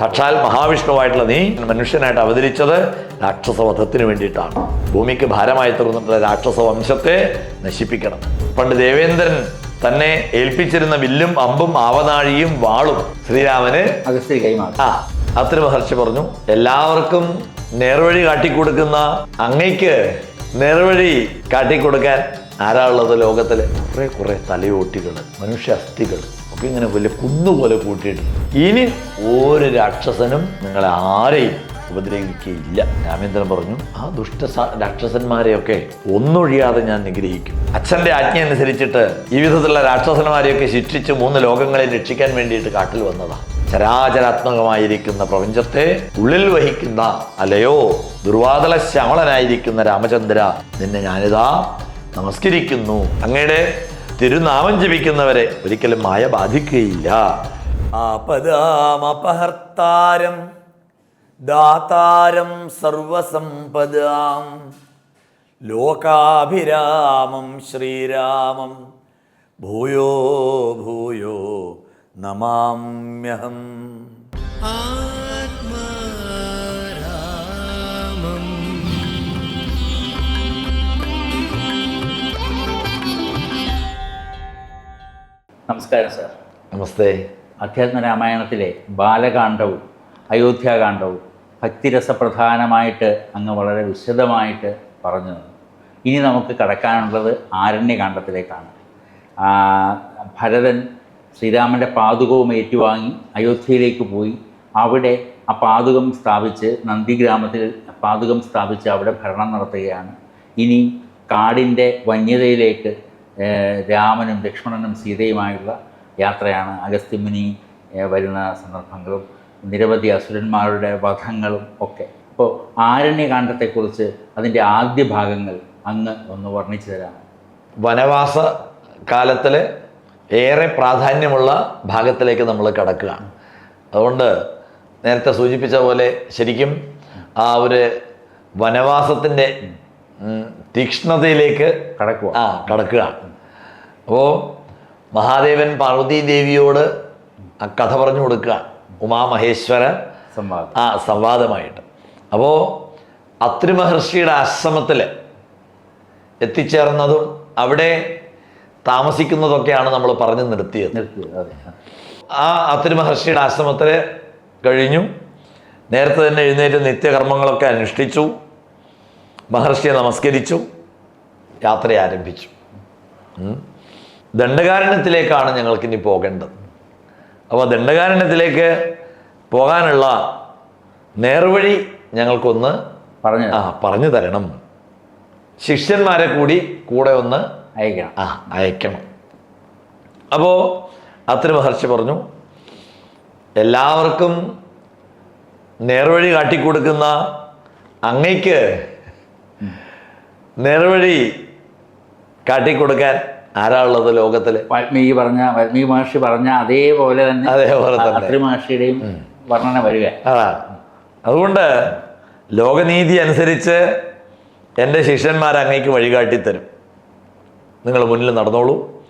സാക്ഷാൽ മഹാവിഷ്ണുവായിട്ടുള്ള നീ മനുഷ്യനായിട്ട് അവതരിച്ചത് രാക്ഷസവധത്തിന് വേണ്ടിയിട്ടാണ്. ഭൂമിക്ക് ഭാരമായി തീർന്നിട്ടുള്ള രാക്ഷസ വംശത്തെ നശിപ്പിക്കണം. പണ്ട് ദേവേന്ദ്രൻ തന്നെ ഏൽപ്പിച്ചിരുന്ന വില്ലും അമ്പും ആവനാഴിയും വാളും ശ്രീരാമന് അഗസ്ത്യ കൈമാറി. ആ അത്ര മഹർഷി പറഞ്ഞു എല്ലാവർക്കും നേർവഴി കാട്ടിക്കൊടുക്കുന്ന അങ്ങയ്ക്ക് നേർവഴി കാട്ടിക്കൊടുക്കാൻ ആരാ ഉള്ളത് ലോകത്തിൽ? കുറെ കുറെ തലയോട്ടികൾ മനുഷ്യ അസ്ഥികൾ ഒക്കെ ഇങ്ങനെ വലിയ കുന്നുപോലെ കൂട്ടിയിട്ടുണ്ട്. ഇനി ഒരു രാക്ഷസനും നിങ്ങളെ ആരെയും ഉപദ്രവിക്കുകയില്ല. രാമേന്ദ്രൻ പറഞ്ഞു ആ ദുഷ്ട രാക്ഷസന്മാരെയൊക്കെ ഒന്നൊഴിയാതെ ഞാൻ നിഗ്രഹിക്കും. അച്ഛന്റെ ആജ്ഞ അനുസരിച്ചിട്ട് ഈ വിധത്തിലുള്ള രാക്ഷസന്മാരെയൊക്കെ ശിക്ഷിച്ച് മൂന്ന് ലോകങ്ങളെ രക്ഷിക്കാൻ വേണ്ടിയിട്ട് കാട്ടിൽ വന്നതാ. ചരാചരാത്മകമായിരിക്കുന്ന പ്രപഞ്ചത്തെ ഉള്ളിൽ വഹിക്കുന്ന അലയോ ദുർവാതല ശ്യാമളനായിരിക്കുന്ന രാമചന്ദ്ര നിന്നെ ഞാനിതാ നമസ്കരിക്കുന്നു. അങ്ങയുടെ തിരുനാമം ജപിക്കുന്നവരെ ഒരിക്കലും മായ ബാധിക്കുകയില്ല. ആപദാമപഹർത്താരം ദാതാരം സർവസമ്പദാം. ലോകാഭിരാമം ശ്രീരാമം ഭൂയോ ഭൂയോ നമാമ്യഹം. നമസ്കാരം സാർ. നമസ്തേ. അധ്യാത്മ രാമായണത്തിലെ ബാലകാന്ഡവും അയോധ്യാകാന്ഡവും ഭക്തിരസപ്രധാനമായിട്ട് അങ്ങ് വളരെ വിശദമായിട്ട് പറഞ്ഞു തന്നു. ഇനി നമുക്ക് കടക്കാനുള്ളത് ആരണ്യകാന്ഡത്തിലേക്കാണ് ഭരതൻ ശ്രീരാമന്റെ പാതുകവും ഏറ്റുവാങ്ങി അയോധ്യയിലേക്ക് പോയി. അവിടെ ആ പാതുകം സ്ഥാപിച്ച് നന്ദിഗ്രാമത്തിൽ പാതുകം സ്ഥാപിച്ച് അവിടെ ഭരണം നടത്തുകയാണ്. ഇനി കാടിന്റെ വന്യതയിലേക്ക് രാമനും ലക്ഷ്മണനും സീതയുമായുള്ള യാത്രയാണ് അഗസ്ത്യമുനി വരുന്ന സന്ദർഭങ്ങളും നിരവധി അസുരന്മാരുടെ വധങ്ങളും ഒക്കെ. അപ്പോൾ ആരണ്യകാന്ഡത്തെക്കുറിച്ച് അതിന്റെ ആദ്യ ഭാഗങ്ങൾ അങ്ങ് ഒന്ന് വർണിച്ചു തരാം വനവാസ കാലത്തിൽ ഏറെ പ്രാധാന്യമുള്ള ഭാഗത്തിലേക്ക് നമ്മൾ കടക്കുകയാണ്. അതുകൊണ്ട് നേരത്തെ സൂചിപ്പിച്ച പോലെ ശരിക്കും ആ ഒരു വനവാസത്തിന്റെ തീക്ഷ്ണതയിലേക്ക് കടക്കുക. ആ കടക്കുക. അപ്പോൾ മഹാദേവൻ പാർവതീ ദേവിയോട് ആ കഥ പറഞ്ഞു കൊടുക്കുക. ഉമാമഹേശ്വര സംവാദം. ആ സംവാദമായിട്ട്. അപ്പോൾ അത്രി മഹർഷിയുടെ ആശ്രമത്തിൽ എത്തിച്ചേർന്നതും അവിടെ താമസിക്കുന്നതൊക്കെയാണ് നമ്മൾ പറഞ്ഞു നിർത്തിയത്. ആ അത്രി മഹർഷിയുടെ ആശ്രമത്തിൽ കഴിഞ്ഞു. നേരത്തെ തന്നെ എഴുന്നേറ്റ് നിത്യകർമ്മങ്ങളൊക്കെ അനുഷ്ഠിച്ചു. മഹർഷിയെ നമസ്കരിച്ചു യാത്ര ആരംഭിച്ചു. ദണ്ഡകാരണ്യത്തിലേക്കാണ് ഞങ്ങൾക്കിനി പോകേണ്ടത്. അപ്പോൾ ദണ്ഡകാരണ്യത്തിലേക്ക് പോകാനുള്ള നേർവഴി ഞങ്ങൾക്കൊന്ന് പറഞ്ഞു ആ പറഞ്ഞു തരണം. ശിഷ്യന്മാരെ കൂടി കൂടെ ഒന്ന് അയക്കണം. ആ അയക്കണം. അപ്പോൾ അത്ര മഹർഷി പറഞ്ഞു എല്ലാവർക്കും നേർവഴി കാട്ടിക്കൊടുക്കുന്ന അങ്ങയ്ക്ക് നേർവഴി കാട്ടിക്കൊടുക്കാൻ ആരാളുള്ളത് ലോകത്തിൽ വാൽമീകി പറഞ്ഞ വാൽമീകി മഹർഷി പറഞ്ഞ അതേപോലെ തന്നെ അതേപോലെ തന്നെ. മഹർഷിയുടെയും വർണന വരിക. അതാണ് അതുകൊണ്ട് ലോകനീതി അനുസരിച്ച് എന്റെ ശിഷ്യന്മാർ അങ്ങേക്ക് വഴികാട്ടിത്തരും. നിങ്ങൾ മുന്നിൽ നടന്നോളൂ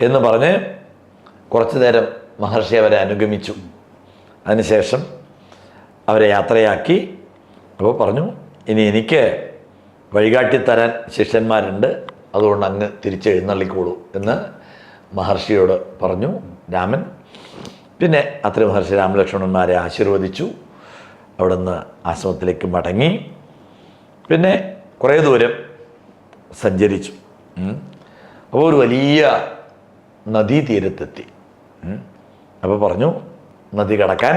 എന്ന് പറഞ്ഞ് കുറച്ചു നേരം മഹർഷി അവരെ അനുഗമിച്ചു. അതിനുശേഷം അവരെ യാത്രയാക്കി. അപ്പോൾ പറഞ്ഞു ഇനി എനിക്ക് വഴികാട്ടിത്തരാൻ ശിഷ്യന്മാരുണ്ട്. അതുകൊണ്ട് അങ്ങ് തിരിച്ച് എഴുന്നള്ളിക്കോളൂ എന്ന് മഹർഷിയോട് പറഞ്ഞു രാമൻ. പിന്നെ അത്ര മഹർഷി രാമലക്ഷ്മണന്മാരെ ആശീർവദിച്ചു. അവിടുന്ന് ആശ്രമത്തിലേക്ക് മടങ്ങി. പിന്നെ കുറേ ദൂരം സഞ്ചരിച്ചു. അപ്പോൾ ഒരു വലിയ നദീതീരത്തെത്തി. തീരത്തെത്തി അപ്പോൾ പറഞ്ഞു നദി കടക്കാൻ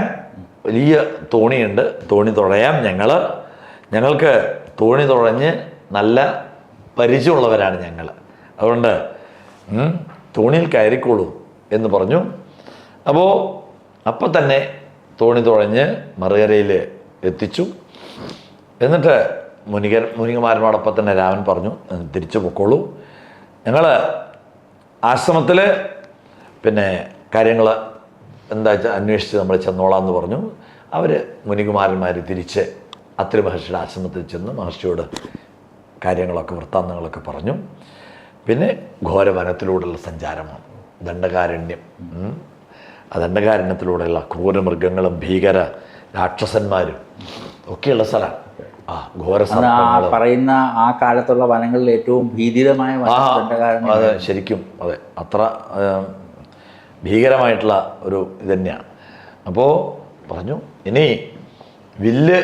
വലിയ തോണിയുണ്ട്. തോണി തുഴയാം ഞങ്ങൾ ഞങ്ങൾക്ക് തോണി തുഴഞ്ഞ് നല്ല പരിചയമുള്ളവരാണ് ഞങ്ങൾ. അതുകൊണ്ട് തോണിയിൽ കയറിക്കോളൂ എന്ന് പറഞ്ഞു. അപ്പോൾ അപ്പം തന്നെ തോണി തുഴഞ്ഞ് മറുകരയിൽ എത്തിച്ചു. എന്നിട്ട് മുനികർ മുനികമാരനോടൊപ്പം തന്നെ രാമൻ പറഞ്ഞു തിരിച്ചു പൊക്കോളൂ. ഞങ്ങൾ ആശ്രമത്തിൽ പിന്നെ കാര്യങ്ങൾ എന്താ വെച്ചാൽ അന്വേഷിച്ച് നമ്മൾ ചെന്നോളാം എന്ന് പറഞ്ഞു. അവർ മുനികുമാരന്മാർ തിരിച്ച് അത്രി മഹർഷിയുടെ ആശ്രമത്തിൽ ചെന്ന് മഹർഷിയോട് കാര്യങ്ങളൊക്കെ വൃത്താന്തങ്ങളൊക്കെ പറഞ്ഞു. പിന്നെ ഘോരവനത്തിലൂടെയുള്ള സഞ്ചാരമാണ്. ദണ്ഡകാരണ്യം. ആ ദണ്ഡകാരണ്യത്തിലൂടെയുള്ള ക്രൂരമൃഗങ്ങളും ഭീകര രാക്ഷസന്മാരും ഒക്കെയുള്ള സ്ഥലമാണ് ആ ഘോര പറയുന്ന ആ കാലത്തുള്ള വനങ്ങളിൽ ഏറ്റവും ഭീതിരമായ അതെ ശരിക്കും അതെ. അത്ര ഭീകരമായിട്ടുള്ള ഒരു ഇത് തന്നെയാണ്. അപ്പോൾ പറഞ്ഞു ഇനി വില്ല്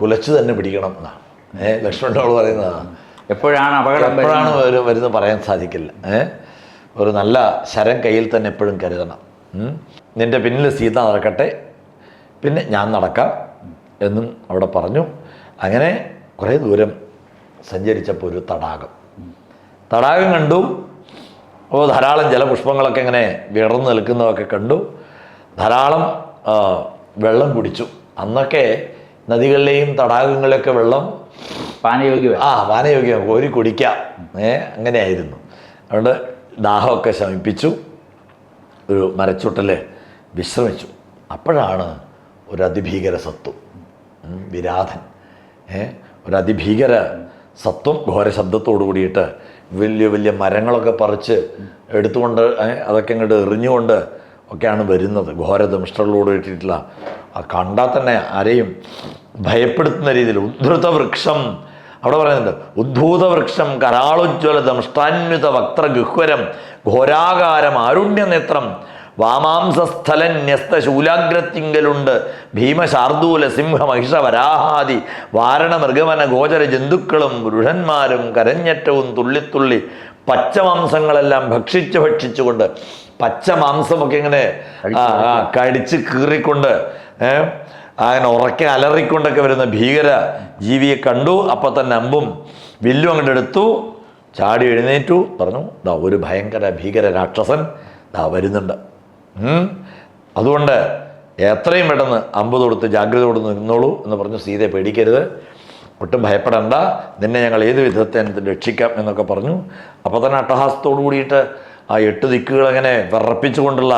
കുലച്ച് തന്നെ പിടിക്കണം എന്നാണ്. ഏ ലക്ഷ്മണനോട് പറയുന്നതാണ് എപ്പോഴാണ് അപകടം എപ്പോഴാണ് വരു- വരുന്നത് പറയാൻ സാധിക്കില്ല. ഏഹ് ഒരു നല്ല ശരം കയ്യിൽ തന്നെ എപ്പോഴും കരുതണം. നിന്റെ നിന്റെ പിന്നിൽ സീത നടക്കട്ടെ പിന്നെ ഞാൻ നടക്കാം എന്നും അവിടെ പറഞ്ഞു. അങ്ങനെ കുറേ ദൂരം സഞ്ചരിച്ചപ്പോൾ ഒരു തടാകം. തടാകം കണ്ടു. അപ്പോൾ ധാരാളം ജലപുഷ്പങ്ങളൊക്കെ ഇങ്ങനെ വിടർന്നു നിൽക്കുന്നതൊക്കെ കണ്ടു. ധാരാളം വെള്ളം കുടിച്ചു. അന്നൊക്കെ നദികളിലെയും തടാകങ്ങളിലൊക്കെ വെള്ളം പാനയോഗ്യമല്ല ആ പാനയോഗ്യം കോരി കുടിക്കാം. ഏ അങ്ങനെയായിരുന്നു. അതുകൊണ്ട് ദാഹമൊക്കെ ശമിപ്പിച്ചു. ഒരു മരച്ചുട്ടൽ വിശ്രമിച്ചു. അപ്പോഴാണ് ഒരു അതിഭീകര സത്വം വിരാധൻ. ഏ ഒരു അതിഭീകര സത്വം ഘോര ശബ്ദത്തോടു കൂടിയിട്ട് വലിയ വലിയ മരങ്ങളൊക്കെ പറിച്ച് എടുത്തുകൊണ്ട് അതൊക്കെ ഇങ്ങോട്ട് എറിഞ്ഞുകൊണ്ട് ഒക്കെയാണ് വരുന്നത്. ഘോരദംഷ്ടകളോട് ഇട്ടിട്ടുള്ള. ആ കണ്ടാൽ തന്നെ ആരെയും ഭയപ്പെടുത്തുന്ന രീതിയിൽ ഉദ്ധൃത വൃക്ഷം. അവിടെ പറയുന്നുണ്ട് ഉദ്ധൂത വൃക്ഷം കരാളുജ്വല ദംഷ്ടാന്യുത വക്ത്ര ഗുഹ്വരം ഘോരാകാരം ആരുണ്യനേത്രം വാമാംസസ്ഥലന്യസ്ത ശൂലാഗ്രത്തിങ്കലുണ്ട് ഭീമശാർദൂല സിംഹ മഹിഷ വരാഹാദി വാരണ മൃഗവന ഗോചര ജന്തുക്കളും പുരുഷന്മാരും കരഞ്ഞറ്റവും തുള്ളിത്തുള്ളി പച്ചമാംസങ്ങളെല്ലാം ഭക്ഷിച്ച് ഭക്ഷിച്ചുകൊണ്ട് പച്ച മാംസമൊക്കെ ഇങ്ങനെ കടിച്ച് കീറിക്കൊണ്ട് ഏഹ് അങ്ങനെ ഉറക്കെ അലറിക്കൊണ്ടൊക്കെ വരുന്ന ഭീകര ജീവിയെ കണ്ടു. അപ്പം തന്നെ അമ്പും വില്ലും അങ്ങോട്ട് എടുത്തു. ചാടി എഴുന്നേറ്റു. പറഞ്ഞു ദാ ഒരു ഭയങ്കര ഭീകര രാക്ഷസൻ ദാ വരുന്നുണ്ട്. അതുകൊണ്ട് എത്രയും പെട്ടെന്ന് അമ്പ് തൊടുത്ത് ജാഗ്രത കൊടുത്ത് നിന്നോളൂ എന്ന് പറഞ്ഞു സീതയെ പേടിക്കരുത്. ഒട്ടും ഭയപ്പെടണ്ട. നിന്നെ ഞങ്ങൾ ഏത് വിധത്തെ രക്ഷിക്കാം എന്നൊക്കെ പറഞ്ഞു. അപ്പോൾ തന്നെ അട്ടഹാസത്തോടു കൂടിയിട്ട് ആ എട്ട് ദിക്കുകൾ അങ്ങനെ വിറപ്പിച്ചുകൊണ്ടുള്ള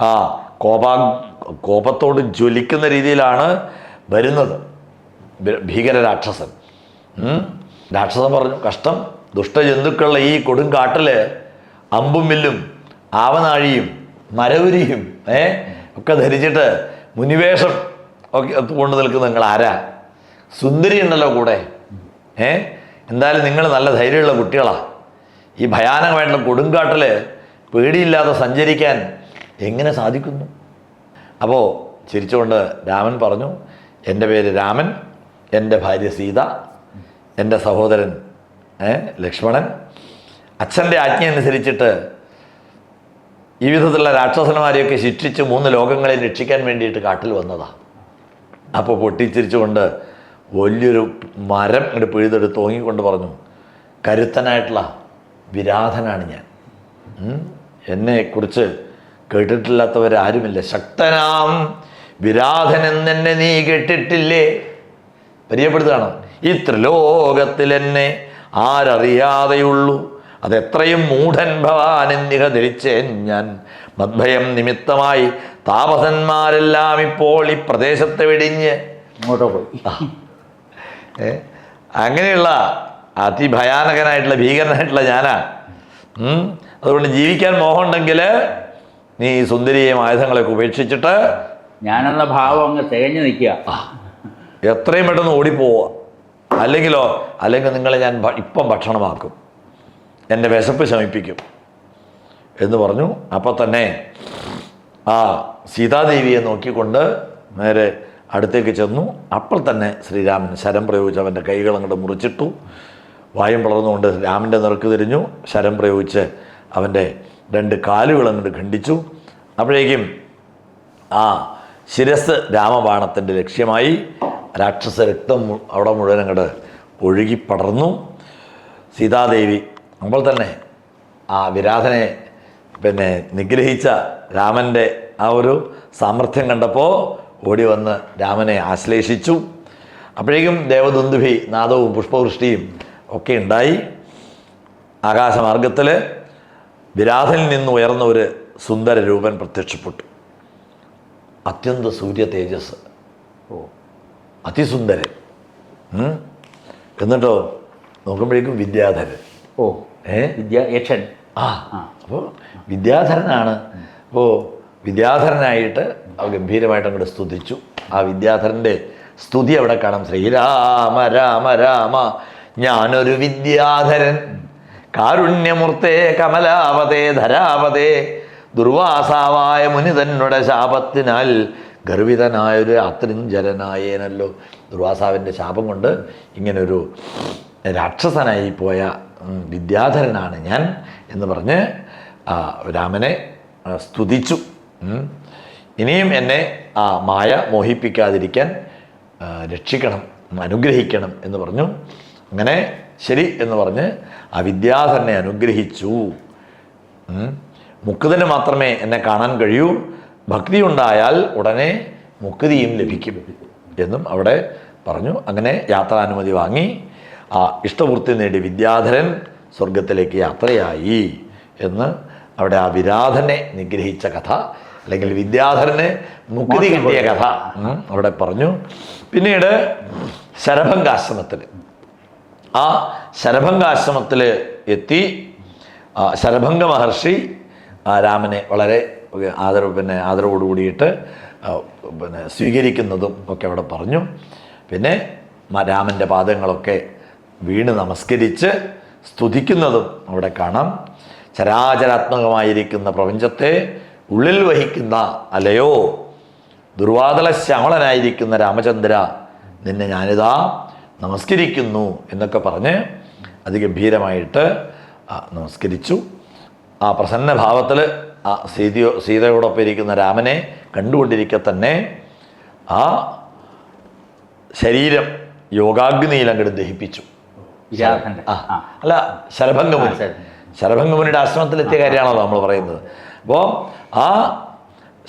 ആ കോപാ കോപത്തോട് ജ്വലിക്കുന്ന രീതിയിലാണ് വരുന്നത്. ഭീകര രാക്ഷസൻ. രാക്ഷസൻ പറഞ്ഞു കഷ്ടം. ദുഷ്ടജന്തുക്കളുടെ ഈ കൊടുങ്കാട്ടിൽ അമ്പും വില്ലും ആവനാഴിയും മരവുരിയും ഏ? ഒക്കെ ധരിച്ചിട്ട് മുനിവേഷം ഒക്കെ കൊണ്ട് നിൽക്കുന്ന നിങ്ങൾ ആരാ? സുന്ദരി ഉണ്ടല്ലോ കൂടെ. ഏ? എന്തായാലും നിങ്ങൾ നല്ല ധൈര്യമുള്ള കുട്ടികളാണ് ഈ ഭയാനകമായിട്ടുള്ള കൊടുങ്കാട്ടിൽ പേടിയില്ലാതെ സഞ്ചരിക്കാൻ എങ്ങനെ സാധിക്കുന്നു? അപ്പോൾ ചിരിച്ചുകൊണ്ട് രാമൻ പറഞ്ഞു എന്റെ പേര് രാമൻ എന്റെ ഭാര്യ സീത എന്റെ സഹോദരൻ ലക്ഷ്മണൻ. അച്ഛന്റെ ആജ്ഞ അനുസരിച്ചിട്ട് ഈ വിധത്തിലുള്ള രാക്ഷസന്മാരെയൊക്കെ ശിക്ഷിച്ച് മൂന്ന് ലോകങ്ങളെ രക്ഷിക്കാൻ വേണ്ടിയിട്ട് കാട്ടിൽ വന്നതാണ് അപ്പോൾ പൊട്ടിച്ചിരിച്ചുകൊണ്ട് വലിയൊരു മരം ഇങ്ങോട്ട് പിഴുതെടുത്ത് തോങ്ങിക്കൊണ്ട് പറഞ്ഞു കരുത്തനായിട്ടുള്ള വിരാധനാണ് ഞാൻ. എന്നെ എന്നെക്കുറിച്ച് കേട്ടിട്ടില്ലാത്തവരാരുമില്ല. ശക്തനാം വിരാധൻ എന്നെ നീ കേട്ടിട്ടില്ലേ? പരിചയപ്പെടുത്തുകയാണ്. ഈ ത്രിലോകത്തിൽ എന്നെ ആരറിയാതെയുള്ളൂ. അതെത്രയും മൂഢൻ ഭവാനെന്നിഹ ധരിച്ചേൻ ഞാൻ. മദ്ഭയം നിമിത്തമായി താപസന്മാരെല്ലാം ഇപ്പോൾ ഈ പ്രദേശത്തെ വെടിഞ്ഞ് അങ്ങനെയുള്ള അതിഭയാനകനായിട്ടുള്ള ഭീകരനായിട്ടുള്ള ഞാനാ. ഉം. അതുകൊണ്ട് ജീവിക്കാൻ മോഹമുണ്ടെങ്കിൽ നീ സുന്ദരിയെയും ആയുധങ്ങളൊക്കെ ഉപേക്ഷിച്ചിട്ട് ഞാനെന്ന ഭാവം അങ്ങ് തികഞ്ഞു നിൽക്കുക. എത്രയും പെട്ടെന്ന് ഓടിപ്പോവുക അല്ലെങ്കിലോ അല്ലെങ്കിൽ നിങ്ങളെ ഞാൻ ഇപ്പം ഭക്ഷണമാക്കും. എന്റെ വിശപ്പ് ശമിപ്പിക്കും. എന്ന് പറഞ്ഞു. അപ്പം തന്നെ ആ സീതാദേവിയെ നോക്കിക്കൊണ്ട് നേരെ അടുത്തേക്ക് ചെന്നു. അപ്പോൾ തന്നെ ശ്രീരാമൻ ശരം പ്രയോഗിച്ച് അവന്റെ കൈകൾ അങ്ങോട്ട് മുറിച്ചിട്ടു. വായും വളർന്നുകൊണ്ട് രാമന്റെ നിറക്ക് തിരിഞ്ഞു ശരം പ്രയോഗിച്ച് അവന്റെ രണ്ട് കാലുകൾ അങ്ങോട്ട് ഖണ്ഡിച്ചു. അപ്പോഴേക്കും ആ ശിരസ് രാമബാണത്തിന്റെ ലക്ഷ്യമായി രാക്ഷസ രക്തം അവിടെ മുഴുവൻ അങ്ങോട്ട് ഒഴുകി പടർന്നു. സീതാദേവി അപ്പോൾ തന്നെ ആ വിരാധനെ പിന്നെ നിഗ്രഹിച്ച രാമന്റെ ആ ഒരു സാമർഥ്യം കണ്ടപ്പോൾ ഓടി വന്ന് രാമനെ ആശ്ലേഷിച്ചു. അപ്പോഴേക്കും ദേവദുന്ദുഭി നാദവും പുഷ്പവൃഷ്ടിയും ഒക്കെ ഉണ്ടായി. ആകാശമാർഗത്തിൽ വിരാധനിൽ നിന്ന് ഉയർന്ന ഒരു സുന്ദര രൂപൻ പ്രത്യക്ഷപ്പെട്ടു. അത്യന്ത സൂര്യ തേജസ്. ഓ അതിസുന്ദരൻ എന്നിട്ടോ നോക്കുമ്പോഴേക്കും വിദ്യാധരൻ. ഓ ഏ? വിദ്യ യക്ഷൻ. ആ അപ്പോൾ വിദ്യാധരനാണ്. അപ്പോൾ വിദ്യാധരനായിട്ട് അവ ഗംഭീരമായിട്ട് അങ്ങോട്ട് സ്തുതിച്ചു. ആ വിദ്യാധരന്റെ സ്തുതി അവിടെ കാണാം. ശ്രീരാമ രാമ രാമ ഞാനൊരു വിദ്യാധരൻ. കാരുണ്യമൂർത്തേ കമലാവതേ ധരാവതേ. ദുർവാസാവായ മുനി തന്നുടെ ശാപത്തിനാൽ ഗർവിതനായൊരു അത്രിഞ്ചരനായേനല്ലോ ദുർവാസാവിന്റെ ശാപം കൊണ്ട് ഇങ്ങനൊരു രാക്ഷസനായി പോയ വിദ്യാധരനാണ് ഞാൻ എന്ന് പറഞ്ഞ് രാമനെ സ്തുതിച്ചു. ഇനിയും എന്നെ ആ മായ മോഹിപ്പിക്കാതിരിക്കാൻ രക്ഷിക്കണം അനുഗ്രഹിക്കണം എന്ന് പറഞ്ഞു. അങ്ങനെ ശരി എന്ന് പറഞ്ഞ് ആ വിദ്യാധരനെ അനുഗ്രഹിച്ചു. മുക്കുതിന് മാത്രമേ എന്നെ കാണാൻ കഴിയൂ. ഭക്തി ഉണ്ടായാൽ ഉടനെ മുക്തിയും ലഭിക്കും എന്നും അവിടെ പറഞ്ഞു. അങ്ങനെ യാത്രാനുമതി വാങ്ങി. ആ ഇഷ്ടപൂർത്തി നേടി വിദ്യാധരൻ സ്വർഗത്തിലേക്ക് യാത്രയായി എന്ന് അവിടെ ആ വിരാധനെ നിഗ്രഹിച്ച കഥ അല്ലെങ്കിൽ വിദ്യാധരന് മുക്തി കിട്ടിയ കഥ അവിടെ പറഞ്ഞു. പിന്നീട് ശരഭംഗാശ്രമത്തിൽ. ആ ശരഭംഗാശ്രമത്തിൽ എത്തി. ശരഭംഗ മഹർഷി രാമനെ വളരെ ആദരവ് പിന്നെ ആദരവോട് കൂടിയിട്ട് പിന്നെ സ്വീകരിക്കുന്നതും ഒക്കെ അവിടെ പറഞ്ഞു. പിന്നെ രാമന്റെ പാദങ്ങളൊക്കെ വീണ് നമസ്കരിച്ച് സ്തുതിക്കുന്നതും അവിടെ കാണാം. ചരാചരാത്മകമായിരിക്കുന്ന പ്രപഞ്ചത്തെ ഉള്ളിൽ വഹിക്കുന്ന അലയോ ദുർവാതല ശ്യാമളനായിരിക്കുന്ന രാമചന്ദ്ര നിന്നെ ഞാനിതാ നമസ്കരിക്കുന്നു എന്നൊക്കെ പറഞ്ഞ് അതിഗംഭീരമായിട്ട് നമസ്കരിച്ചു. ആ പ്രസന്ന ഭാവത്തിൽ ആ സീതയോ സീതയോടൊപ്പം ഇരിക്കുന്ന രാമനെ കണ്ടുകൊണ്ടിരിക്കെ തന്നെ ആ ശരീരം യോഗാഗ്നിയിൽ അങ്ങോട്ട് ദഹിപ്പിച്ചു അല്ല ശരഭംഗമുനി. ശരഭംഗമുനിയുടെ ആശ്രമത്തിലെത്തിയ കാര്യമാണല്ലോ നമ്മൾ പറയുന്നത്. അപ്പോൾ ആ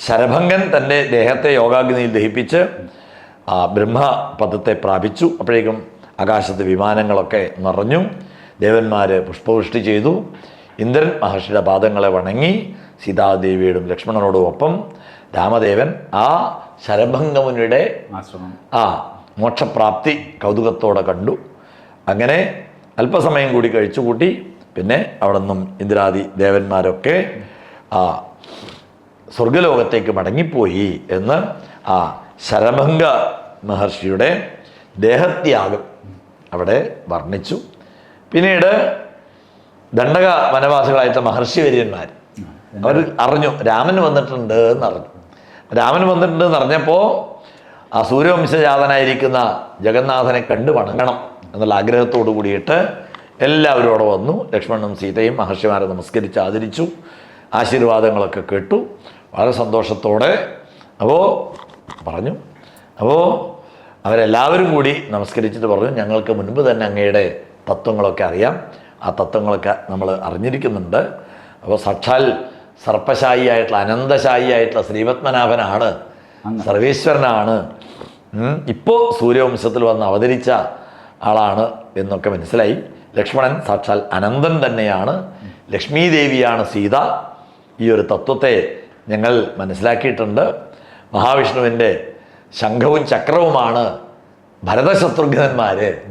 ശരഭംഗൻ തന്റെ ദേഹത്തെ യോഗാഗ്നിയിൽ ദഹിപ്പിച്ച് ബ്രഹ്മപദത്തെ പ്രാപിച്ചു. അപ്പോഴേക്കും ആകാശത്ത് വിമാനങ്ങളൊക്കെ നിറഞ്ഞു. ദേവന്മാർ പുഷ്പവൃഷ്ടി ചെയ്തു. ഇന്ദ്രൻ മഹർഷിയുടെ പാദങ്ങളെ വണങ്ങി സീതാദേവിയോടും ലക്ഷ്മണനോടും ഒപ്പം രാമദേവൻ ആ ശരഭംഗമുനിയുടെ ആ മോക്ഷപ്രാപ്തി കൗതുകത്തോടെ കണ്ടു. അങ്ങനെ അല്പസമയം കൂടി കഴിച്ചുകൂട്ടി പിന്നെ അവിടെ നിന്നും ഇന്ദ്രാദി ദേവന്മാരൊക്കെ ആ സ്വർഗലോകത്തേക്ക് മടങ്ങിപ്പോയി എന്ന് ആ ശരഭംഗ മഹർഷിയുടെ ദേഹത്യാഗം അവിടെ വർണിച്ചു. പിന്നീട് ദണ്ഡക വനവാസികളായിട്ടുള്ള മഹർഷി വര്യന്മാർ അവർ അറിഞ്ഞു രാമൻ വന്നിട്ടുണ്ട് എന്നറിഞ്ഞു രാമൻ വന്നിട്ടുണ്ട് എന്നറിഞ്ഞപ്പോൾ ആ സൂര്യവംശജാതനായിരിക്കുന്ന ജഗന്നാഥനെ കണ്ടു വണങ്ങണം എന്നുള്ള ആഗ്രഹത്തോടു കൂടിയിട്ട് എല്ലാവരും അവിടെ വന്നു. ലക്ഷ്മണനും സീതയും മഹർഷിമാരെ നമസ്കരിച്ച് ആദരിച്ചു. ആശീർവാദങ്ങളൊക്കെ കേട്ടു. വളരെ സന്തോഷത്തോടെ അപ്പോൾ പറഞ്ഞു അപ്പോൾ അവരെല്ലാവരും കൂടി നമസ്കരിച്ചിട്ട് പറഞ്ഞു ഞങ്ങൾക്ക് മുൻപ് തന്നെ അങ്ങയുടെ തത്വങ്ങളൊക്കെ അറിയാം. ആ തത്വങ്ങളൊക്കെ നമ്മൾ അറിഞ്ഞിരിക്കുന്നുണ്ട്. അപ്പോൾ സാക്ഷാൽ സർപ്പശായി ആയിട്ടുള്ള അനന്തശായി ആയിട്ടുള്ള ശ്രീപത്മനാഭനാണ് സർവേശ്വരനാണ് ഇപ്പോൾ സൂര്യവംശത്തിൽ വന്ന് അവതരിച്ച ആളാണ് എന്നൊക്കെ മനസ്സിലായി. ലക്ഷ്മണൻ സാക്ഷാൽ അനന്തൻ തന്നെയാണ്. ലക്ഷ്മീദേവിയാണ് സീത. ഈ ഒരു തത്വത്തെ ഞങ്ങൾ മനസ്സിലാക്കിയിട്ടുണ്ട്. മഹാവിഷ്ണുവിന്റെ ശംഖവും ചക്രവുമാണ് ഭരതശത്രുഘ്നന്മാർ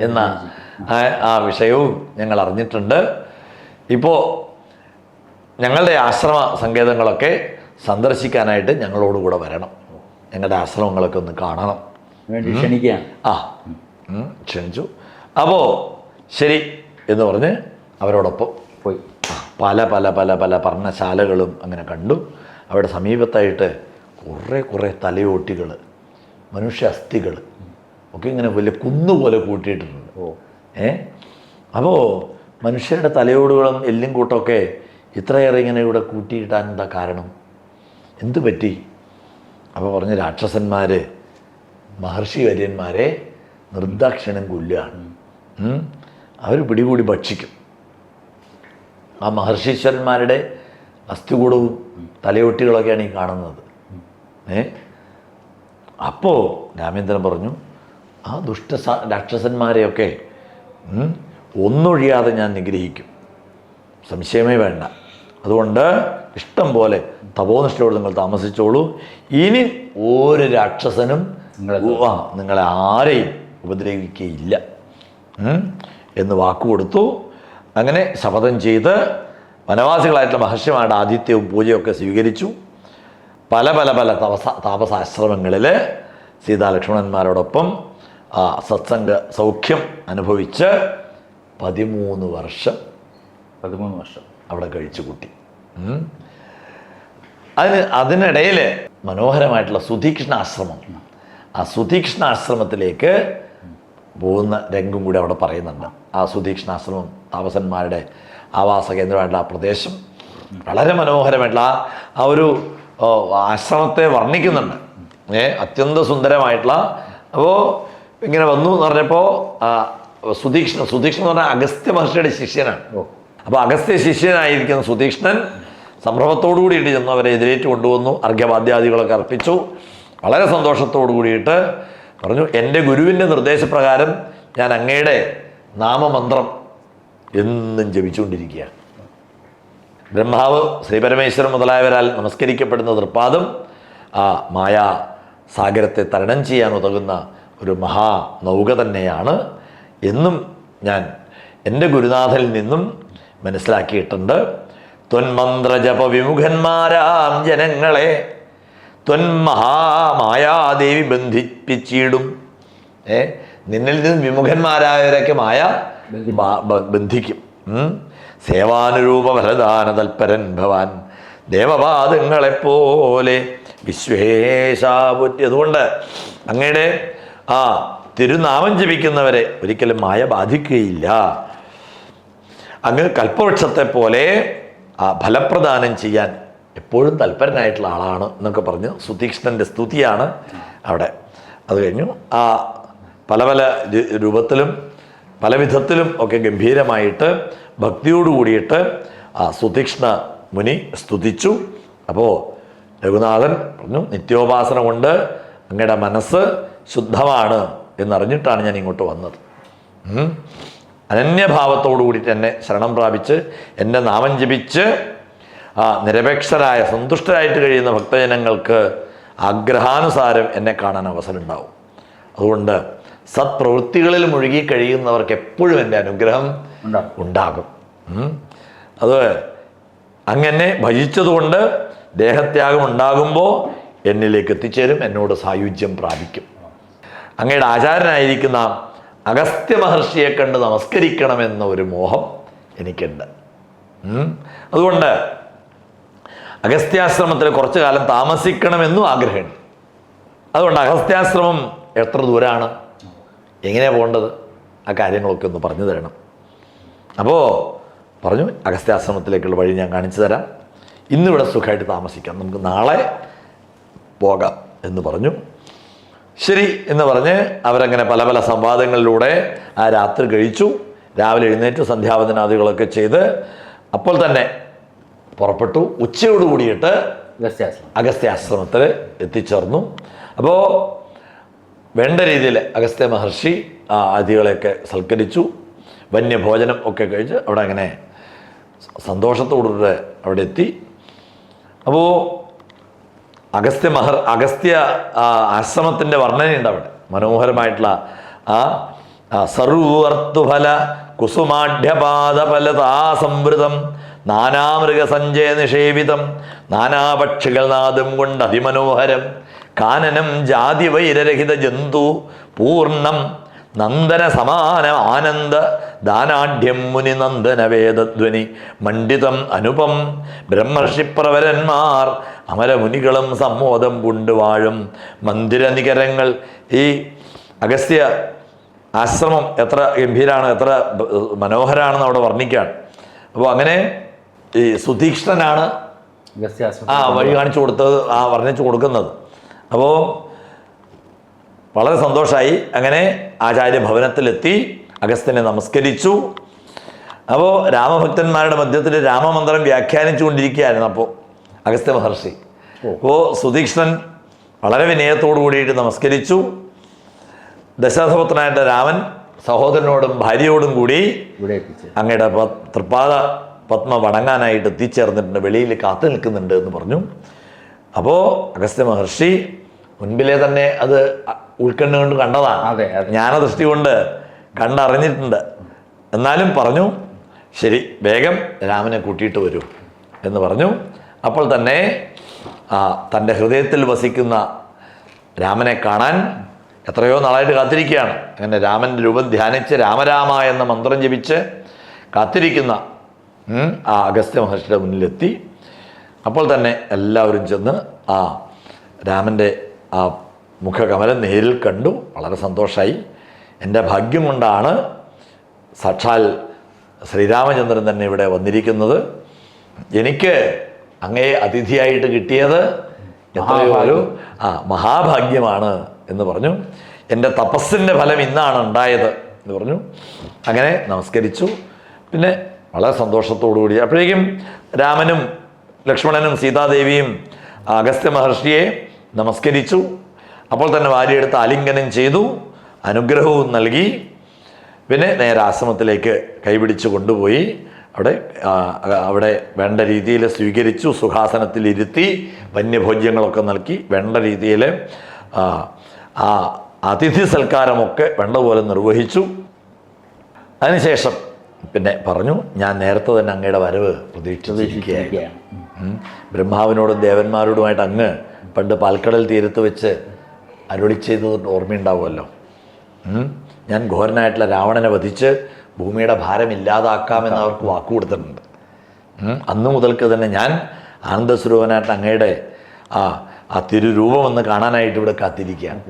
എന്ന ആ- വിഷയവും ഞങ്ങൾ അറിഞ്ഞിട്ടുണ്ട്. ഇപ്പോൾ ഞങ്ങളുടെ ആശ്രമ സങ്കേതങ്ങളൊക്കെ സന്ദർശിക്കാനായിട്ട് ഞങ്ങളോടുകൂടെ വരണം. ഞങ്ങളുടെ ആശ്രമങ്ങളൊക്കെ ഒന്ന് കാണണം. ക്ഷണിക്കുകയാണ് ആ ക്ഷണിച്ചു. അപ്പോൾ ശരി എന്ന് പറഞ്ഞ് അവരോടൊപ്പം പോയി. പല പല പല പല പർണശാലകളും അങ്ങനെ കണ്ടു. അവിടെ സമീപത്തായിട്ട് കുറേ കുറേ തലയോട്ടികൾ മനുഷ്യ അസ്ഥികൾ ഒക്കെ ഇങ്ങനെ വലിയ കുന്നുപോലെ കൂട്ടിയിട്ടുണ്ട് ഓ. ഏ? അപ്പോൾ മനുഷ്യരുടെ തലയോടുകളും എല്ലും കൂട്ടമൊക്കെ ഇത്രയേറെ ഇങ്ങനെ ഇവിടെ കൂട്ടിയിട്ടാൻ എന്താ കാരണം? എന്തു പറ്റി? അപ്പോൾ പറഞ്ഞ രാക്ഷസന്മാർ മഹർഷി വര്യന്മാരെ നിർദാക്ഷിണം കൊല്ലുകയാണ്. അവർ പിടികൂടി ഭക്ഷിക്കും. ആ മഹർഷീശ്വരന്മാരുടെ അസ്ഥികൂടവും തലയൊട്ടികളൊക്കെയാണ് ഈ കാണുന്നത്. ഏ? അപ്പോൾ രാമേന്ദ്രൻ പറഞ്ഞു ആ ദുഷ്ട രാക്ഷസന്മാരെയൊക്കെ ഒന്നൊഴിയാതെ ഞാൻ നിഗ്രഹിക്കും. സംശയമേ വേണ്ട. അതുകൊണ്ട് ഇഷ്ടം പോലെ തപോനിഷ്ഠയോട് നിങ്ങൾ താമസിച്ചോളൂ. ഇനി ഒരു രാക്ഷസനും നിങ്ങളെ ആ, നിങ്ങളെ ആരെയും ഉപദ്രവിക്കുകയില്ല. എന്ന് എന്ന് വാക്കുകൊടുത്തു അങ്ങനെ ശപഥം ചെയ്ത് വനവാസികളായിട്ടുള്ള മഹർഷിമാരുടെ ആതിഥ്യവും പൂജയൊക്കെ സ്വീകരിച്ചു. പല പല പല തപസ താപസാശ്രമങ്ങളിൽ സീതാലക്ഷ്മണന്മാരോടൊപ്പം ആ സത്സംഗ സൗഖ്യം അനുഭവിച്ച് പതിമൂന്ന് വർഷം പതിമൂന്ന് വർഷം. അവിടെ കഴിച്ചു കൂട്ടി. അതിന് അതിനിടയിൽ മനോഹരമായിട്ടുള്ള സുധീക്ഷ്ണ ആശ്രമം ആ സുധീക്ഷ്ണ ആശ്രമത്തിലേക്ക് പോകുന്ന രംഗം കൂടി അവിടെ പറയുന്നുണ്ട്. ആ സുധീക്ഷണാശ്രമം താപസന്മാരുടെ ആവാസ കേന്ദ്രമായിട്ടുള്ള ആ പ്രദേശം. വളരെ മനോഹരമായിട്ടുള്ള ആ ഒരു ആശ്രമത്തെ വർണിക്കുന്നുണ്ട്. ഏ അത്യന്ത സുന്ദരമായിട്ടുള്ള. അപ്പോൾ ഇങ്ങനെ വന്നു എന്ന് പറഞ്ഞപ്പോൾ സുധീക്ഷ്ണൻ സുധീക്ഷ്ണൻ എന്ന് പറഞ്ഞാൽ അഗസ്ത്യ മഹർഷിയുടെ ശിഷ്യനാണ്. അപ്പോൾ അഗസ്ത്യ ശിഷ്യനായിരിക്കുന്ന സുധീക്ഷ്ണൻ സംഭ്രമത്തോടു കൂടിയിട്ട് ചെന്നു അവരെ എതിരേറ്റ് കൊണ്ടുവന്നു അർഘ്യവാദ്യാദികളൊക്കെ അർപ്പിച്ചു. വളരെ സന്തോഷത്തോടു കൂടിയിട്ട് പറഞ്ഞു എന്റെ ഗുരുവിന്റെ നിർദ്ദേശപ്രകാരം ഞാൻ അങ്ങയുടെ നാമമന്ത്രം എന്നും ജപിച്ചുകൊണ്ടിരിക്കുകയാണ്. ബ്രഹ്മാവ് ശ്രീപരമേശ്വരൻ മുതലായവരാൽ നമസ്കരിക്കപ്പെടുന്ന തൃപ്പാദം ആ മായ സാഗരത്തെ തരണം ചെയ്യാൻ ഉതകുന്ന ഒരു മഹാ നൗക തന്നെയാണ് എന്നും ഞാൻ എന്റെ ഗുരുനാഥനിൽ നിന്നും മനസ്സിലാക്കിയിട്ടുണ്ട്. ത്വന്മന്ത്രജപ വിമുഖന്മാരാം ജനങ്ങളെ ത്വന്മഹാമായാദേവി ബന്ധിപ്പിച്ചിടും. ഏ നിന്നിൽ നിന്നും വിമുഖന്മാരായവരൊക്കെ മായ ബന്ധിക്കും. സേവാനുരൂപ ഫലദാന തൽപരൻ ഭവാൻ. ദേവപാദങ്ങളെപ്പോലെ വിശ്വേശാപുറ്റി അതുകൊണ്ട് അങ്ങയുടെ ആ തിരുനാമം ജപിക്കുന്നവരെ ഒരിക്കലും മായ ബാധിക്കുകയില്ല. അങ്ങ് കൽപ്പവൃക്ഷത്തെ പോലെ ആ ഫലപ്രദാനം ചെയ്യാൻ എപ്പോഴും തൽപരനായിട്ടുള്ള ആളാണ് എന്നൊക്കെ പറഞ്ഞു സുതീക്ഷ്ണന്റെ സ്തുതിയാണ് അവിടെ. അത് കഴിഞ്ഞു. ആ പല പല രൂപത്തിലും പല വിധത്തിലും ഒക്കെ ഗംഭീരമായിട്ട് ഭക്തിയോട് കൂടിയിട്ട് ആ സുതീക്ഷ്ണ മുനി സ്തുതിച്ചു. അപ്പോൾ രഘുനാഥൻ പറഞ്ഞു നിത്യോപാസന കൊണ്ട് അങ്ങയുടെ മനസ്സ് ശുദ്ധമാണ് എന്നറിഞ്ഞിട്ടാണ് ഞാൻ ഇങ്ങോട്ട് വന്നത്. അനന്യഭാവത്തോടു കൂടിയിട്ട് എന്നെ ശരണം പ്രാപിച്ച് എന്റെ നാമം ജപിച്ച് നിരപേക്ഷരായ സന്തുഷ്ടരായിട്ട് കഴിയുന്ന ഭക്തജനങ്ങൾക്ക് ആഗ്രഹാനുസാരം എന്നെ കാണാൻ അവസരം ഉണ്ടാവും. അതുകൊണ്ട് സത്പ്രവൃത്തികളിൽ മുഴുകി കഴിയുന്നവർക്ക് എപ്പോഴും എന്റെ അനുഗ്രഹം ഉണ്ടാകും. അത് അങ്ങനെ ഭജിച്ചതുകൊണ്ട് ദേഹത്യാഗം ഉണ്ടാകുമ്പോൾ എന്നിലേക്ക് എത്തിച്ചേരും എന്നോട് സായുജ്യം പ്രാപിക്കും. അങ്ങയുടെ ആചാരനായിരിക്കുന്ന അഗസ്ത്യ മഹർഷിയെ കണ്ട് നമസ്കരിക്കണമെന്ന ഒരു മോഹം എനിക്കുണ്ട്. അതുകൊണ്ട് അഗസ്ത്യാശ്രമത്തിൽ കുറച്ചു കാലം താമസിക്കണമെന്നും ആഗ്രഹമുണ്ട്. അതുകൊണ്ട് അഗസ്ത്യാശ്രമം എത്ര ദൂരമാണ് എങ്ങനെയാണ് പോകേണ്ടത്? ആ കാര്യങ്ങളൊക്കെ ഒന്ന് പറഞ്ഞു തരണം. അപ്പോൾ പറഞ്ഞു അഗസ്ത്യാശ്രമത്തിലേക്കുള്ള വഴി ഞാൻ കാണിച്ചു തരാം. ഇന്നിവിടെ സുഖമായിട്ട് താമസിക്കാം. നമുക്ക് നാളെ പോകാം എന്ന് പറഞ്ഞു. ശരി എന്ന് പറഞ്ഞ് അവരങ്ങനെ പല പല സംവാദങ്ങളിലൂടെ ആ രാത്രി കഴിച്ചു. രാവിലെ എഴുന്നേറ്റ് സന്ധ്യാവന്തനാദികളൊക്കെ ചെയ്ത് അപ്പോൾ തന്നെ പുറപ്പെട്ടു. ഉച്ചയോട് കൂടിയിട്ട് വ്യത്യാസം അഗസ്ത്യാശ്രമത്തിൽ എത്തിച്ചേർന്നു. അപ്പോൾ വേണ്ട രീതിയിൽ അഗസ്ത്യ മഹർഷി ആ അതിഥികളെയൊക്കെ സൽക്കരിച്ചു. വന്യഭോജനം ഒക്കെ കഴിച്ച് അവിടെ അങ്ങനെ സന്തോഷത്തോടുകൂടെ അവിടെ എത്തി. അപ്പോൾ അഗസ്ത്യ മഹർ അഗസ്ത്യ ആശ്രമത്തിന്റെ വർണനയുണ്ട് അവിടെ. മനോഹരമായിട്ടുള്ള ആ സർവർത്തുഫല കുസുമാഢ്യപാദഫലതാ സംവൃതം നാനാമൃഗസഞ്ചയ നിഷേവിതം നാനാപക്ഷികൾ നാദം കൊണ്ട് അതിമനോഹരം കാനനം ജാതി വൈരരഹിത ജന്തു പൂർണം നന്ദന സമാന ആനന്ദ ദാനാഢ്യം മുനി നന്ദന വേദധ്വനി മണ്ഡിതം അനുപം ബ്രഹ്മർഷിപ്രവരന്മാർ അമരമുനികളും സമ്മോദം കൊണ്ടുവാഴും മന്ദിര നികരങ്ങൾ ഈ അഗസ്ത്യ ആശ്രമം എത്ര ഗംഭീരാണ് എത്ര മനോഹരാണെന്ന് അവിടെ വർണിക്കുകയാണ്. അപ്പോൾ അങ്ങനെ ഈ സുധീക്ഷ്ണനാണ് ആ വഴി കാണിച്ചു കൊടുത്തത് ആ വർണിച്ചു കൊടുക്കുന്നത്. അപ്പോൾ വളരെ സന്തോഷമായി അങ്ങനെ ആചാര്യ ഭവനത്തിലെത്തി അഗസ്ത്യനെ നമസ്കരിച്ചു. അപ്പോൾ രാമഭക്തന്മാരുടെ മധ്യത്തിൽ രാമമന്ത്രം വ്യാഖ്യാനിച്ചുകൊണ്ടിരിക്കുകയായിരുന്നു അപ്പോൾ അഗസ്ത്യ മഹർഷി. അപ്പോൾ സുധീക്ഷ്ണൻ വളരെ വിനയത്തോടു കൂടിയിട്ട് നമസ്കരിച്ചു. ദശരഥപുത്രനായിട്ട് രാമൻ സഹോദരനോടും ഭാര്യയോടും കൂടി അങ്ങയുടെ തൃപ്പാദ പത്മ വടങ്ങാനായിട്ട് എത്തിച്ചേർന്നിട്ടുണ്ട് വെളിയിൽ കാത്തു നിൽക്കുന്നുണ്ട് എന്ന് പറഞ്ഞു. അപ്പോൾ അഗസ്ത്യ മഹർഷി മുൻപിലെ തന്നെ അത് ഉൾക്കണ്ണുകൊണ്ട് കൊണ്ട് കണ്ടതാണ്. അതെ. ജ്ഞാനദൃഷ്ടി കൊണ്ട് കണ്ടറിഞ്ഞിട്ടുണ്ട്. എന്നാലും പറഞ്ഞു ശരി വേഗം രാമനെ കൂട്ടിയിട്ട് വരൂ എന്ന് പറഞ്ഞു. അപ്പോൾ തന്നെ ആ തന്റെ ഹൃദയത്തിൽ വസിക്കുന്ന രാമനെ കാണാൻ എത്രയോ നാളായിട്ട് കാത്തിരിക്കുകയാണ്. അങ്ങനെ രാമന്റെ രൂപം ധ്യാനിച്ച് രാമരാമ എന്ന മന്ത്രം ജപിച്ച് കാത്തിരിക്കുന്ന ആ അഗസ്ത്യ മഹർഷിയുടെ മുന്നിലെത്തി. അപ്പോൾ തന്നെ എല്ലാവരും ചെന്ന് ആ രാമന്റെ ആ മുഖകമലം നേരിൽ കണ്ടു. വളരെ സന്തോഷമായി എന്റെ ഭാഗ്യം കൊണ്ടാണ് സാക്ഷാൽ ശ്രീരാമചന്ദ്രൻ തന്നെ ഇവിടെ വന്നിരിക്കുന്നത്. എനിക്ക് അങ്ങയെ അതിഥിയായിട്ട് കിട്ടിയത് എത്രയോ ആ മഹാഭാഗ്യമാണ് എന്ന് പറഞ്ഞു. എന്റെ തപസ്സിന്റെ ഫലം ഇന്നാണ് ഉണ്ടായത് എന്ന് പറഞ്ഞു. അങ്ങനെ നമസ്കരിച്ചു. പിന്നെ വളരെ സന്തോഷത്തോടുകൂടി. അപ്പോഴേക്കും രാമനും ലക്ഷ്മണനും സീതാദേവിയും അഗസ്ത്യ മഹർഷിയെ നമസ്കരിച്ചു. അപ്പോൾ തന്നെ വാരിയെടുത്ത് ആലിംഗനം ചെയ്തു. അനുഗ്രഹവും നൽകി. പിന്നെ നേരെ ആശ്രമത്തിലേക്ക് കൈപിടിച്ച് കൊണ്ടുപോയി. അവിടെ അവിടെ വേണ്ട രീതിയിൽ സ്വീകരിച്ചു. സുഖാസനത്തിൽ ഇരുത്തി വന്യഭോജ്യങ്ങളൊക്കെ നൽകി. വേണ്ട രീതിയിൽ ആ, അതിഥി സൽക്കാരമൊക്കെ വേണ്ട പോലെ നിർവഹിച്ചു. അതിനുശേഷം പിന്നെ പറഞ്ഞു ഞാൻ നേരത്തെ തന്നെ അങ്ങയുടെ വരവ് പ്രതീക്ഷിച്ചിരിക്കുകയായിരുന്നു. ബ്രഹ്മാവിനോടും ദേവന്മാരോടുമായിട്ട് അങ്ങ് പണ്ട് പാൽക്കടൽ തീരത്ത് വെച്ച് അരുളി ചെയ്തത് ഓർമ്മയുണ്ടാവുമല്ലോ. ഞാൻ ഘോരനായിട്ടുള്ള രാവണനെ വധിച്ച് ഭൂമിയുടെ ഭാരം ഇല്ലാതാക്കാമെന്ന് അവർക്ക് വാക്ക് കൊടുത്തിട്ടുണ്ട്. അന്ന് മുതൽക്ക് തന്നെ ഞാൻ ആനന്ദസ്വരൂപനായിട്ട് അങ്ങയുടെ ആ ആ തിരുരൂപം ഒന്ന് കാണാനായിട്ട് ഇവിടെ കാത്തിരിക്കുകയാണ്.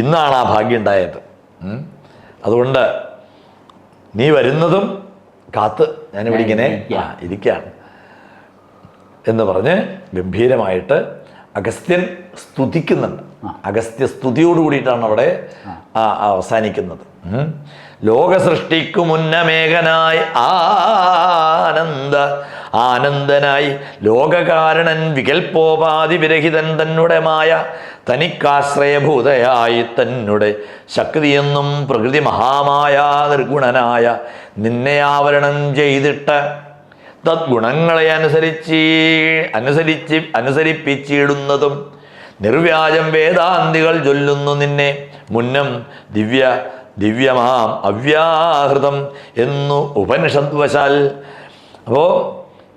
ഇന്നാണ് ആ ഭാഗ്യം ഉണ്ടായത്. അതുകൊണ്ട് നീ വരുന്നതും കാത്ത് ഞാനിവിടെ ഇങ്ങനെ ഇരിക്കുകയാണ് എന്ന് പറഞ്ഞ് ഗംഭീരമായിട്ട് അഗസ്ത്യൻ സ്തുതിക്കുന്നുണ്ട്. അഗസ്ത്യ സ്തുതിയോട് കൂടിയിട്ടാണ് അവിടെ അവസാനിക്കുന്നത്. ലോകസൃഷ്ടിക്കു മുന്നമേഘനായി ആനന്ദ ആനന്ദനായി ലോകകാരണൻ വികൽപ്പോപാധി വിരഹിതൻ തന്നുടെ മായ തനിക്കാശ്രയഭൂതയായി തന്നെ ശക്തിയെന്നും പ്രകൃതി മഹാമായ നിർഗുണനായ നിന്നെ ആവരണം ചെയ്തിട്ട് തദ്ഗുണങ്ങളെ അനുസരിച്ച് അനുസരിച്ച് അനുസരിപ്പിച്ചിടുന്നതും നിർവ്യാജം വേദാന്തികൾ ചൊല്ലുന്നു നിന്നെ മുന്നം ദിവ്യ ദിവ്യമാം അവ്യാഹൃതം എന്നു ഉപനിഷദ്വശാൽ അപ്പോൾ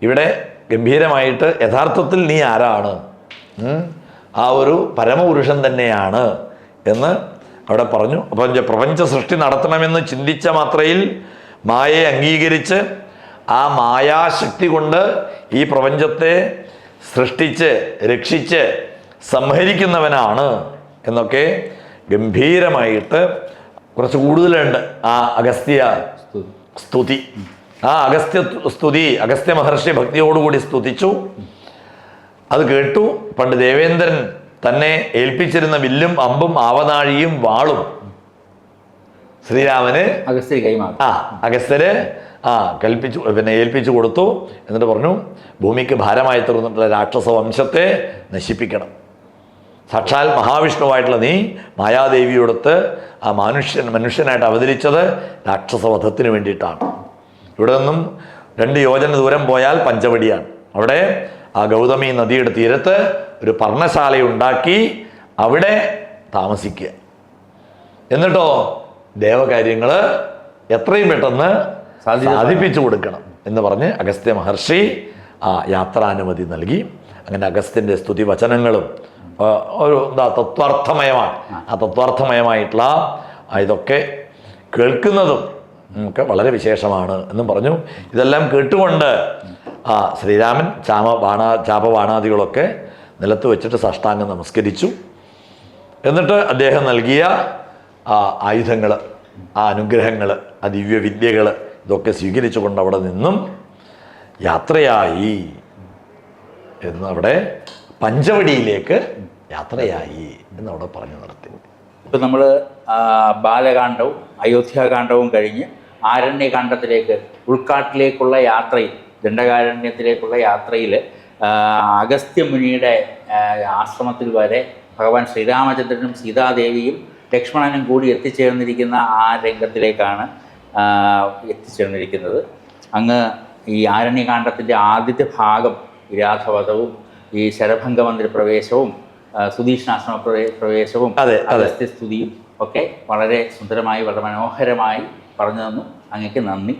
ഇവിടെ ഗംഭീരമായിട്ട് യഥാർത്ഥത്തിൽ നീ ആരാണ്? ആ ഒരു പരമപുരുഷൻ തന്നെയാണ് എന്ന് അവിടെ പറഞ്ഞു അപ്പം പ്രപഞ്ച സൃഷ്ടി നടത്തണമെന്ന് ചിന്തിച്ച മാത്രയിൽ മായയെ അംഗീകരിച്ച് ആ മായാശക്തി കൊണ്ട് ഈ പ്രപഞ്ചത്തെ സൃഷ്ടിച്ച് രക്ഷിച്ച് സംഹരിക്കുന്നവനാണ് എന്നൊക്കെ ഗംഭീരമായിട്ട് കുറച്ച് കൂടുതലുണ്ട് ആ അഗസ്ത്യ സ്തുതി. ആ അഗസ്ത്യ സ്തുതി അഗസ്ത്യ മഹർഷി ഭക്തിയോടുകൂടി സ്തുതിച്ചു. അത് കേട്ടു. പണ്ട് ദേവേന്ദ്രൻ തന്നെ ഏൽപ്പിച്ചിരുന്ന വില്ലും അമ്പും ആവനാഴിയും വാളും ശ്രീരാമന് അഗസ്ത്യ കൈമാറി. ആ അഗസ്ത്യര് ആ കൽപ്പിച്ചു പിന്നെ ഏൽപ്പിച്ചു കൊടുത്തു. എന്നിട്ട് പറഞ്ഞു ഭൂമിക്ക് ഭാരമായി തീർന്നിട്ടുള്ള രാക്ഷസ വംശത്തെ നശിപ്പിക്കണം. സാക്ഷാൽ മഹാവിഷ്ണുവായിട്ടുള്ള നീ മായാദേവിയോടൊത്ത് ആ മനുഷ്യൻ മനുഷ്യനായിട്ട് അവതരിച്ചത് രാക്ഷസവധത്തിന് വേണ്ടിയിട്ടാണ്. ഇവിടെ നിന്നും രണ്ട് യോജന ദൂരം പോയാൽ പഞ്ചവടിയാണ്. അവിടെ ആ ഗൗതമി നദിയുടെ തീരത്ത് ഒരു പർണശാലയുണ്ടാക്കി അവിടെ താമസിക്കുക. എന്നിട്ടോ ദേവകാര്യങ്ങൾ എത്രയും പെട്ടെന്ന് സാധിപ്പിച്ചു കൊടുക്കണം എന്ന് പറഞ്ഞ് അഗസ്ത്യ മഹർഷി ആ യാത്രാനുമതി നൽകി. അങ്ങനെ അഗസ്ത്യന്റെ സ്തുതി വചനങ്ങളും ഒരു എന്താ തത്വാർത്ഥമയമാണ് ആ തത്വാർത്ഥമയമായിട്ടുള്ള ഇതൊക്കെ കേൾക്കുന്നതും ഒക്കെ വളരെ വിശേഷമാണ് എന്നും പറഞ്ഞു. ഇതെല്ലാം കേട്ടുകൊണ്ട് ആ ശ്രീരാമൻ ചാമ ബാണാ ചാപബാണാദികളൊക്കെ നിലത്ത് വെച്ചിട്ട് സാഷ്ടാംഗം നമസ്കരിച്ചു. എന്നിട്ട് അദ്ദേഹം നൽകിയ ആ ആയുധങ്ങൾ ആ അനുഗ്രഹങ്ങൾ ആ ദിവ്യവിദ്യകൾ ഇതൊക്കെ സ്വീകരിച്ചു കൊണ്ട് അവിടെ നിന്നും യാത്രയായി. എന്ന് അവിടെ പഞ്ചവടിയിലേക്ക് യാത്രയായി എന്നവിടെ പറഞ്ഞു നിർത്തി ഇപ്പം നമ്മൾ ബാലകാന്ഡവും അയോധ്യാകാന്ഡവും കഴിഞ്ഞ് ആരണ്യകാന്ഡത്തിലേക്ക് ഉൾക്കാട്ടിലേക്കുള്ള യാത്രയിൽ ദണ്ഡകാരണ്യത്തിലേക്കുള്ള യാത്രയിൽ അഗസ്ത്യമുനിയുടെ ആശ്രമത്തിൽ വരെ ഭഗവാൻ ശ്രീരാമചന്ദ്രനും സീതാദേവിയും ലക്ഷ്മണനും കൂടി എത്തിച്ചേർന്നിരിക്കുന്ന ആ രംഗത്തിലേക്കാണ് എത്തിച്ചേർന്നിരിക്കുന്നത് അങ്ങ് ഈ ആരണ്യകാന്ഡത്തിന്റെ ആദ്യത്തെ ഭാഗം വിരാധവധവും ഈ ശരഭംഗ മന്ദിര പ്രവേശവും സുധീഷ്ണാശ്രമ പ്രവേ- പ്രവേശവും അതെ, അതെ. അഗസ്ത്യസ്തുതിയും ഒക്കെ വളരെ സുന്ദരമായി വളരെ മനോഹരമായി പറഞ്ഞു തന്നു അങ്ങക്ക് നന്ദി.